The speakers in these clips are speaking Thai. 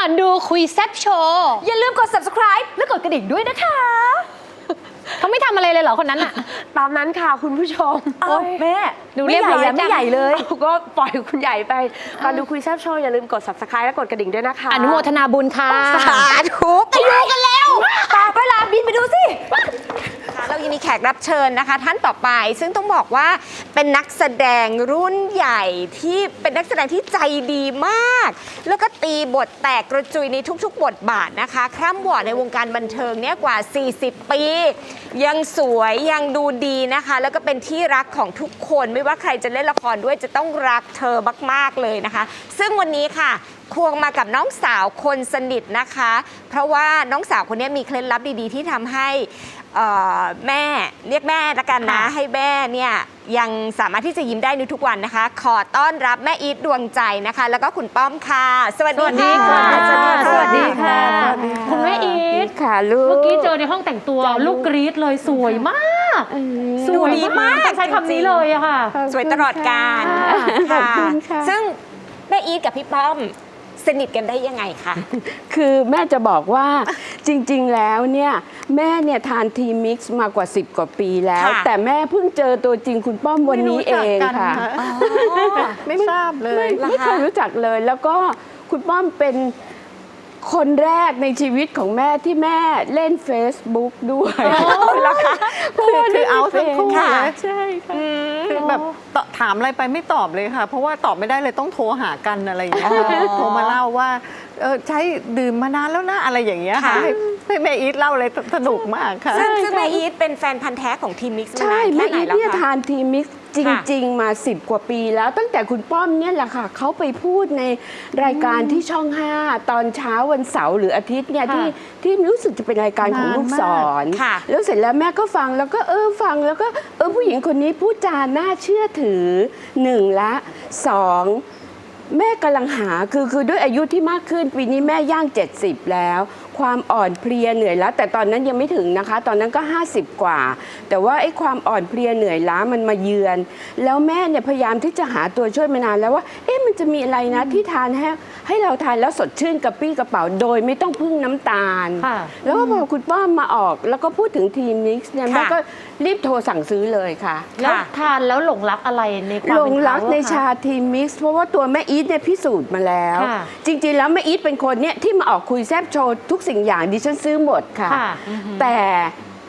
อนดูคุยแซบโชว์อย่าลืมกด subscribe และกดกระดิ่งด้วยนะคะ เขาไม่ทำอะไรเลยเหรอคนนั้นอะตามนั้นค่ะคุณผู้ชมโอ๊ยแม่ดูไม่เรียบใหญ่ร้อยอะไม่จังใหญ่เลยเอาก็ปล่อยคุณใหญ่ไปก่อนดูคุยแซบโชว์อย่าลืมกด subscribe และกดกระดิ่งด้วยนะคะอนุโมทนาบุญค่ะ สาธุไปดูกันแล้วต่อไปลาบินไปดูสิ ค่ะเรายังมีแขกรับเชิญนะคะ ท่านต่อไปซึ่งต้องบอกว่า เป็นนักแสดงรุ่นใหญ่ที่เป็นนักแสดงที่ใจดีมาก แล้วก็ตีบทแตกกระจุยในทุกๆ บทบาทนะคะ คร่ำวอดในวงการบันเทิงเนี่ยกว่า 40 ปี ยังสวยยังดูดีนะคะ แล้วก็เป็นที่รักของทุกคนไม่ว่าใครจะเล่นละครด้วยจะต้องรักเธอมากๆเลยนะคะ ซึ่งวันนี้ค่ะ ควงมากับน้องสาวคนสนิทนะคะ เพราะว่าน้องสาวคนนี้มีเคล็ดลับดีๆ ที่ทำให้เอ่อแม่เรียกแม่ละกันนะค่ะ ให้แม่เนี่ยยังสามารถที่จะยิ้มได้ในทุกวันนะคะ ขอต้อนรับแม่อีทดวงใจนะคะ แล้วก็คุณป้อมค่ะ สวัสดีค่ะสวัสดีค่ะสวัสดีค่ะ คุณแม่อีทค่ะลูก เมื่อกี้เจอในห้องแต่งตัวลูกกรี๊ดเลยสวยมากดูดีมากต้องใช้คำนี้เลยอะค่ะ สวยตลอดการขอบคุณค่ะ ซึ่งแม่อีทกับพี่ป้อม สนิทกันได้ยังไงคะคือแม่จะบอกว่าจริงๆแล้วเนี่ยแม่เนี่ยทานทีมิกซ์มากว่า 10 กว่าปีแล้ว ค่ะ แต่แม่เพิ่งเจอตัวจริงคุณป้อมวันนี้เองค่ะไม่ทราบเลยไม่เหรอคะไม่เคยรู้จักเลย แล้วก็คุณป้อมเป็นคนแรกในชีวิตของแม่ที่แม่เล่น Facebook ด้วยแล้วคะเพราะว่าคือเอาทั้งคู่ค่ะ เลย ใช่ค่ะ คือแบบต ถามอะไรไปไม่ตอบเลยค่ะ เพราะว่าตอบไม่ได้เลยต้องโทรหากันอะไรอย่างเงี้ยอ๋อโทรมาเล่าว่าเออใช้ดื่มมานานแล้วนะอะไรอย่างเงี้ยค่ะค่ะ ให้ ให้แม่อีทเล่าเลยสนุกมากค่ะ ซึ่งซึ่งแม่อีทเป็นแฟนพันธ์แท้ของทีมมิกซ์มาใช่นานแม่แค่ไหนอีทแล้วเนี่ยคะ ทานทีมิกซ์จริง ๆ มา 10 กว่าปีแล้วตั้งแต่คุณป้อมเนี่ยแหละค่ะเขาไปพูดในรายการที่ช่อง 5 ตอนเช้าวันเสาร์หรืออาทิตย์เนี่ยค่ะที่ที่รู้สึกจะเป็นรายการของนานลูกศรมากค่ะ แล้วเสร็จแล้วแม่ก็ฟังแล้วก็เออฟังแล้วก็เออผู้หญิงคนนี้พูดจาน่าเชื่อถือหนึ่งละสอง แม่กำลังหาคือคือด้วยอายุที่มากขึ้นปีนี้แม่ย่าง 70 แล้ว ความอ่อนเพลียเหนื่อยล้าแต่ตอนนั้นยังไม่ถึงนะคะ ตอนนั้นก็ 50 กว่า แต่ว่าไอ้ความอ่อนเพลียเหนื่อยล้ามันมาเยือน แล้วแม่เนี่ยพยายามที่จะหาตัวช่วยมานานแล้วว่า เอ๊ะมันจะมีอะไรนะที่ทานให้ให้เราทานแล้วสดชื่นกระปี้กระเป๋าโดยไม่ต้องพึ่งน้ำตาล ค่ะ แล้วก็พอคุณป้อมมาออกแล้วก็พูดถึงทีมนิกซ์เนี่ยค่ะ แม่ก็รีบโทรสั่งซื้อเลยค่ะ แล้วทานแล้วหลงรักอะไรในความหลเป็นงเขารักในอะคะ ชาทีมมิกซ์เพราะว่าตัวแม่อีทเนี่ยพิสูจน์มาแล้ว ค่ะจริงๆ แล้วแม่อีทเป็นคนเนี่ยที่มาออกคุยแซบโชว์ทุกสิ่งอย่างดิฉันซื้อหมดค่ะ ค่ะแต่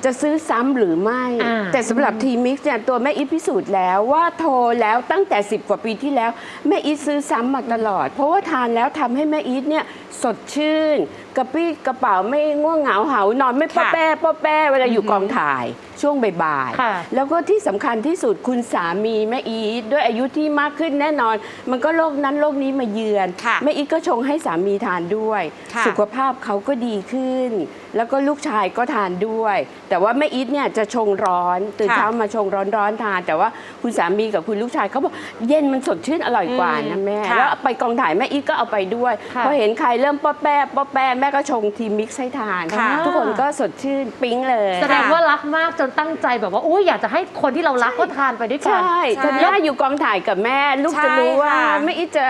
จะซื้อซ้ำหรือไม่ อ่า แต่สำหรับทีมิกซ์เนี่ยตัวแม่อีทพิสูจน์แล้วว่าโทรแล้วตั้งแต่ 10 กว่าปีที่แล้วแม่อีทซื้อซ้ำมาตลอด เพราะว่าทานแล้วทำให้แม่อีทเนี่ยสดชื่น กระปี้กระเป๋าไม่ง่วงเหงาเหานอนไม่ป้อค่ะ แป้ป้อแป้เวลาอยู่กองถ่าย ช่วงบ่ายค่ะ ๆแล้วก็ที่สำคัญที่สุดคุณสามีแม่อีทด้วยอายุที่มากขึ้นแน่นอน มันก็โรคนั้นโรคนี้มาเยือนค่ะแม่อีทก็ชงให้สามีทานด้วย ค่ะ สุขภาพเขาก็ดีขึ้น แล้วก็ลูกชายก็ทานด้วย แต่ว่าแม่อีทเนี่ยจะชงร้อนตื่นค่ะ เช้ามาชงร้อนๆทาน แต่ว่าคุณสามีกับคุณลูกชายเขาบอกเย็นมันสดชื่นอร่อยกว่านะแม่ค่ะแล้วไปกองถ่ายแม่อีทก็เอาไปด้วยค่ะพอเห็นใครเริ่มป้อแป้ป้อแป้แม่ก็ชงทีมิกซ์ให้ทานค่ะ ทุกคนก็สดชื่นปิ๊งเลย แสดงว่ารักมากจนตั้งใจแบบว่าอุ้ยอยากจะให้คนที่เรารักก็ทานไปด้วยกัน ใช่ใช่ธัญญาอยู่กองถ่ายกับแม่ ลูกจะรู้ว่าใช่ค่ะ แม่อีทจะ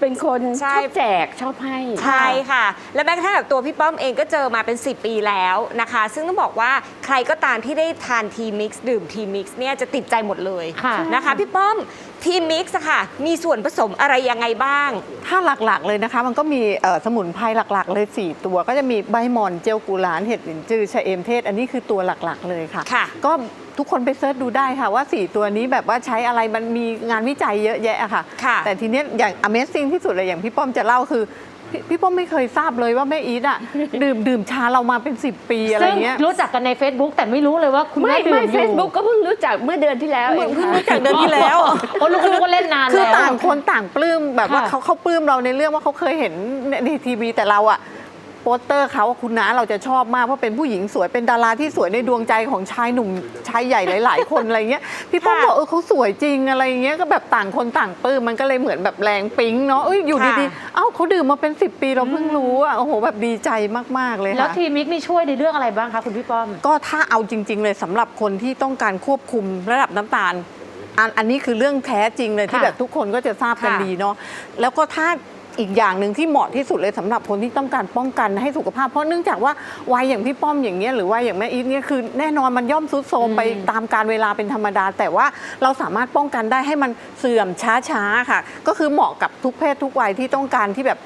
เป็นคนชใช่อบแจกชอบให้ ใช่ค่ะ และแม้กระทั่งกับตัวพี่ป้อมเองก็เจอมาเป็น 10 ปีแล้วนะคะ ซึ่งต้องบอกว่าใครก็ตามที่ได้ทานทีมิกซ์ดื่มทีมิกซ์เนี่ยจะติดใจหมดเลยค่ะ นะคะ พี่ป้อม ทีมิกซ์ค่ะ มีส่วนผสมอะไรยังไงบ้าง ถ้าหลักๆเลยนะคะ มันก็มีเอ่อสมุนไพรหลักๆ เลย 4 ตัว ก็จะมีใบหม่อนเจลกุหลาบเห็ดหลินจือชะเอมเทศ อันนี้คือตัวหลักๆเลยค่ะ ค่ะ ก็ทุกคนไปเซิร์ชดูได้ค่ะว่า 4 ตัวนี้แบบว่าใช้อะไรมันมีงานวิจัยเยอะแยะอะค่ะ ค่ะแต่ทีเนี้ยอย่าง Amazing ที่สุดเลยอย่างพี่ป้อมจะเล่าคือ พพี่ป้อมไม่เคยทราบเลยว่าแม่อีทอะดื่มดื่มชาเรามาเป็น 10 ปีอะไรซึ่งเงี้ย รู้จักกันใน Facebook แต่ไม่รู้เลยว่าคุณไม่แม่ดื่ไม่มอเฟยู่ซบุ๊กก็เพิ่งรู้จักเมื่อเดือนที่แล้วเองเพิ่งค่ะ รู้จักเดือนที่แล้ว โอ้ลูกคนนี้ก็เล่นนานคือแล้วต่างคนต่างปลื้มแบบว่าค่ะ เขาเขาปลื้มเราในเรื่องว่าเขาเคยเห็นในในทีวีแต่เราอะ โปสเตอร์เขาอะคุณน้าเราจะชอบมากเพราะเป็นผู้หญิงสวยเป็นดาราที่สวยในดวงใจของชายหนุ่มชายใหญ่หลาย ๆ คนอะไรเงี้ยพี่ป้อมค่ะบอกเออเขาสวยจริงอะไรเงี้ยก็แบบต่างคนต่างปลื้มมันก็เลยเหมือนแบบแรงปิ๊งเนาะเอ้ยอยู่ค่ะดีๆเอ้าเขาดื่มมาเป็น 10 ปีเราเพิ่งรู้อะโอ้โหแบบดีใจมากๆเลยแล้วค่ะทีมิกนี่ช่วยในเรื่องอะไรบ้างคะคุณพี่ป้อม ก็ถ้าเอาจริง ๆ เลยสำหรับคนที่ต้องการควบคุมระดับน้ำตาลอันอันนี้คือเรื่องแท้จริงเลยที่ค่ะแบบทุกคนก็จะทราบกันค่ะ ดีเนาะแล้วก็ถ้า อีกอย่างหนึ่งที่เหมาะที่สุดเลยสำหรับคนที่ต้องการป้องกันให้สุขภาพเพราะเนื่องจากว่าวัยอย่างพี่ป้อมอย่างเงี้ยหรือว่าอย่างแม่อีทเนี่ยคือแน่นอนมันย่อมซุดโทรมไปตามการเวลาเป็นธรรมดา แต่ว่าเราสามารถป้องกันได้ให้มันเสื่อมช้าๆค่ะ ก็คือเหมาะกับทุกเพศทุกวัยที่ต้องการที่แบบ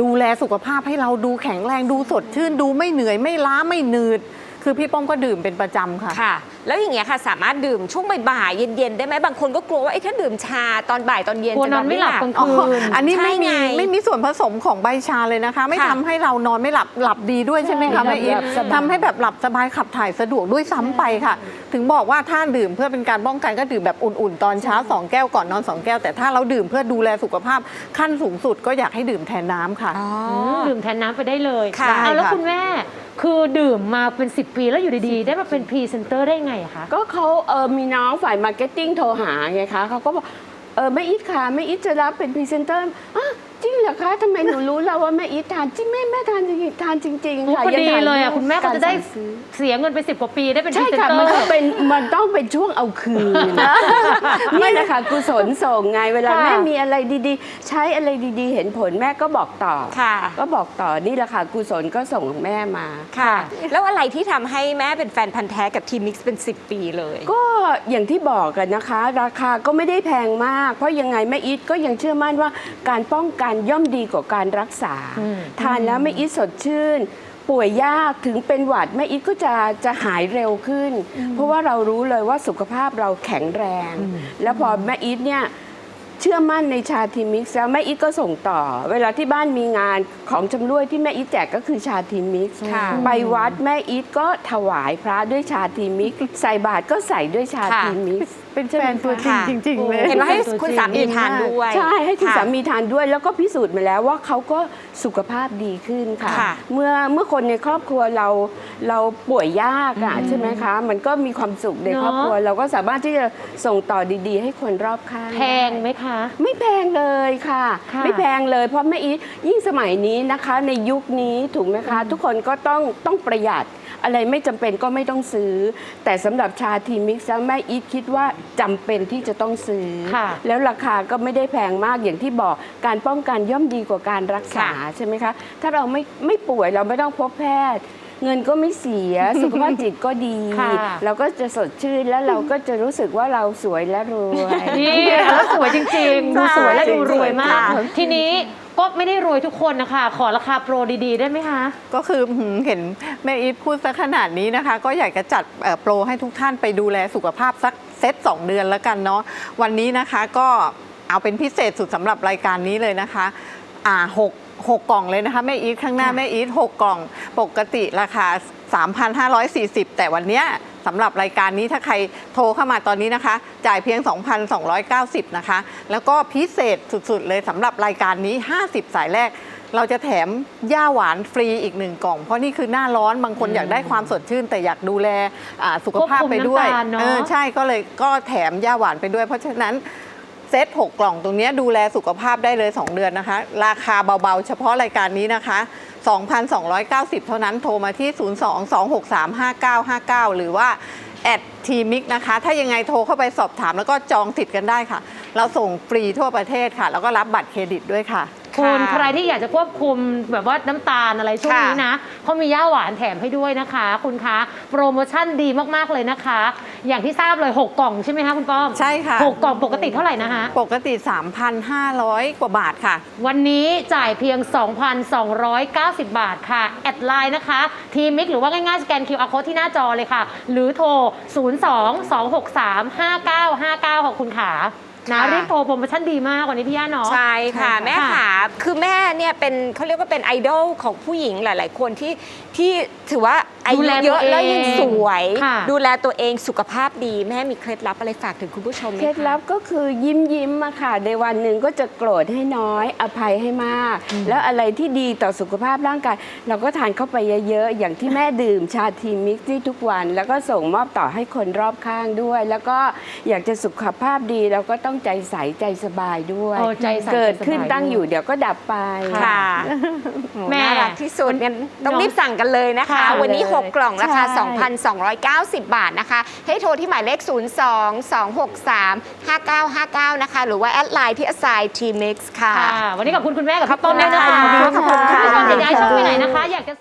ดูแลสุขภาพให้เราดูแข็งแรงดูสดชื่นดูไม่เหนื่อยไม่ล้าไม่หนืด คือพี่ป้อมก็ดื่มเป็นประจำค่ะค่ะแล้วอย่างเงี้ยค่ะสามารถดื่มช่วงบ่ายๆเย็นๆได้ไหมบางคนก็กลัวว่าไอ้ถ้าดื่มชาตอนบ่ายตอนเย็นกลัวจะนอนไม่หลับกลางคืน อันนี้ไม่มีใช่ไงไม่มีส่วนผสมของใบชาเลยนะคะ ไม่ค่ะ ทำให้เรานอนไม่หลับหลับดีด้วยใช่ไหมคะหลับแม่อีทหลับสบาย ทำให้แบบหลับสบายขับถ่ายสะดวกด้วยซ้ำไปค่ะ ถึงบอกว่าถ้าดื่มเพื่อเป็นการป้องกันก็ดื่มแบบอุ่นๆ ตอนเช้า 2 แก้วก่อนนอน 2 แก้ว แต่ถ้าเราดื่มเพื่อดูแลสุขภาพขั้นสูงสุดก็อยากให้ดื่มแทนน้ำค่ะ อ๋อมดื่มแทนน้ำไปได้เลยค่ะ เอาแล้วได้ค่ะ คุณแม่ คือดื่มมาเป็น 10 ปีแล้วอยู่ดีๆ ได้มาเป็นพรีเซนเตอร์ได้ไงอะคะก็เขาเออมีน้องฝ่ายมาร์เก็ตติ้งโทรหาไงคะเขาก็บอกเออแม่อิทค่ะแม่อิทจะรับเป็นพรีเซนเตอร์อะจริง เหรอคะทำไมหนูรู้แล้วว่าแม่อีททานจริงแม่แม่ทานจริงๆทานจริงๆค่ะพอดีงทานเลยอะคุณแม่ก็จะได้ารสั่งซื้อเสียเงินไป10กว่าปีได้เป็นพใช่รีเซนค่ะเตอมันก็ร์ เป็นมันต้องเป็นช่วงเอาคืนนี่แหละค่ะกุศลส่งไงเวลาค่ะ แม่มีอะไรดีๆ ใช้อะไรดีๆ เห็นผลแม่ก็บอกต่อ ค่ะก็บอกต่อนี่แหละค่ะกุศลก็ส่งแม่มา ค่ะ แล้วอะไรที่ทำให้แม่เป็นแฟนพันธ์แท้กับทีมิกซ์เป็น 10 ปีเลย ก็อย่างที่บอกกันนะคะ ราคาก็ไม่ได้แพงมาก เพราะยังไงแม่อีทก็ยังเชื่อมั่นว่าการป้องกันย่อมดีกว่าการรักษาอืมทานแล้วแม่อีทสดชื่น ป่วยยากถึงเป็นหวัดแม่อีทก็จะจะหายเร็วขึ้น เพราะว่าเรารู้เลยว่าสุขภาพเราแข็งแรง แล้วพอแม่อีทเนี่ยเชื่อมั่นในชาทีมิกซ์แล้วแม่อีทก็ส่งต่อ เวลาที่บ้านมีงานของจำรวยที่แม่อีทแจกก็คือชาทีมิกซ์ค่ะไปวัดแม่อีทก็ถวายพระด้วยชาทีมิกซ์ใส่บาตรก็ใส่ด้วยชาค่ะทีมิกซ์ เป็นแฟนตัวจริงค่ะจริงๆเลย เห็นว่าให้คุณสามีทานด้วย ใช่ให้คุณะสามีทานด้วยแล้วก็พิสูจน์มาแล้วว่าเขาก็สุขภาพดีขึ้นค่ะค่ะเมื่อเมื่อคนในครอบครัวเราเราป่วยยากอะใช่ไหมคะ มันก็มีความสุขในเนอะครอบครัว เราก็สามารถที่จะส่งต่อดีๆ ให้คนรอบข้างแพงไหมคะ ไม่แพงเลยค่ะค่ะไม่แพงเลยเพราะไม่อียิ่งสมัยนี้นะคะ ในยุคนี้ถูกไหมคะ ทุกคนก็ต้องต้องประหยัด อะไรไม่จำเป็นก็ไม่ต้องซื้อ แต่สำหรับชาทีมิกซ์แล้วแม่อีทคิดว่าจำเป็นที่จะต้องซื้อ ค่ะ แล้วราคาก็ไม่ได้แพงมากอย่างที่บอกการป้องกันย่อมดีกว่าการรักษาค่ะใช่ไหมคะ ถ้าเราไม่ไม่ป่วยเราไม่ต้องพบแพทย์ เงินก็ไม่เสีย สุขภาพจิตก็ดี ค่ะ เราก็จะสดชื่นแล้วเราก็จะรู้สึกว่าเราสวยและรวย นี่แล้วสวยจริงๆ ดูสวยและดูรวยมากค่ะทีนี้ ก็ไม่ได้รวยทุกคนนะคะ ขอราคาโปรดีๆ ได้ไหมคะ ก็คือหืมเห็นแม่อีทพูดซะขนาดนี้นะคะ ก็อยากจะจัดเอ่อโปรให้ทุกท่านไปดูแลสุขภาพสักเซต2 เดือนแล้วกันเนาะวันนี้นะคะก็เอาเป็นพิเศษสุดสำหรับรายการนี้เลยนะคะ อ่าหกหกกล่องเลยนะคะแม่อีทข้างหน้าแม่อีทหกกล่องปกติราคา 3,540 แต่วันเนี้ย สำหรับรายการนี้ถ้าใครโทรเข้ามาตอนนี้นะคะ จ่ายเพียง 2,290 นะคะ แล้วก็พิเศษสุดๆ เลยสำหรับรายการนี้ 50 สายแรก เราจะแถมย่าหวานฟรีอีกหนึ่งกล่อง เพราะนี่คือหน้าร้อนบางคนอยากได้ความสดชื่น แต่อยากดูแลอ่าสุขภาพไปด้วยควบคุมน้ำตาลเนอะ เออใช่ก็เลยก็แถมย่าหวานไปด้วย เพราะฉะนั้น เซต6 กล่องตรงนี้ดูแลสุขภาพได้เลย 2 เดือนนะคะ ราคาเบาๆ เฉพาะรายการนี้นะคะ 2,290 เท่านั้นโทรมาที่ 02-263-5959 หรือว่าแอดทีมิกนะคะ ถ้ายังไงโทรเข้าไปสอบถามแล้วก็จองสิทธิ์กันได้ค่ะ เราส่งฟรีทั่วประเทศค่ะ แล้วก็รับบัตรเครดิตด้วยค่ะ คุณค่ะใครที่อยากจะควบคุมแบบว่าน้ำตาลอะไรช่วงค่ะนี้นะเขามีย่าหวานแถมให้ด้วยนะคะ คุณคะโปรโมชั่นดีมากๆเลยนะคะ อย่างที่ทราบเลย 6 กล่องใช่ไหมคะคุณป้อมใช่ค่ะหกกล่องปกติเท่าไหร่นะคะ ปกติ 3,500 กว่าบาทค่ะ วันนี้จ่ายเพียง 2,290 บาทค่ะ แอดไลน์นะคะทีมิกหรือว่าง่ายๆสแกน QR code ที่หน้าจอเลยค่ะ หรือโทร 02-263-5959ของคุณขา นะค่ะ รีบโทรโปรโมชั่นดีมากวันนี้พี่ย่าเนาะ ใช่ค่ะ ใช่ค่ะแม่ขาคือแม่เนี่ยเป็นเขาเรียกว่าเป็นไอดอลของผู้หญิงหลาย ๆ คนที่ที่ถือว่าอาดูยุแลเยอะตัวเองแล้วยังสวยค่ะดูแลตัวเองสุขภาพดีแม่มีเคล็ดลับอะไรฝากถึงคุณผู้ชมไหมเคล็ดคะลับก็คือยิ้มยิ้มอะค่ะในวันหนึ่งก็จะโกรธให้น้อย อภัยให้มาก แล้วอะไรที่ดีต่อสุขภาพร่างกาย เราก็ทานเข้าไปเยอะๆ อย่างที่แม่ดื่มชาทีมิกซ์นี่ทุกวัน แล้วก็ส่งมอบต่อให้คนรอบข้างด้วย แล้วก็อยากจะสุขภาพดีเราก็ต้องใจใสใจสบายด้วยโอ้ใจใสเกิดใจสบายขึ้นตั้งด้วยอยู่เดี๋ยวก็ดับไปค่ะแม่น่ารักที่สุดงั้นต้องเนอะรีบสั่งกันเลยนะคะค่ะวันนี้6 กล่องราคา ใช่ 2,290 บาทนะคะ ให้โทรที่หมายเลข 02-263-5959 นะคะ หรือว่าแอดไลน์ที่ assign t mix ค่ะ ค่ะ วันนี้ขอบคุณคุณแม่กับพี่ป้อมด้วยนะคะขอบคุณค่ะณผู้ชมจะย้ายช่องไปไหนนะคะ อยากจะ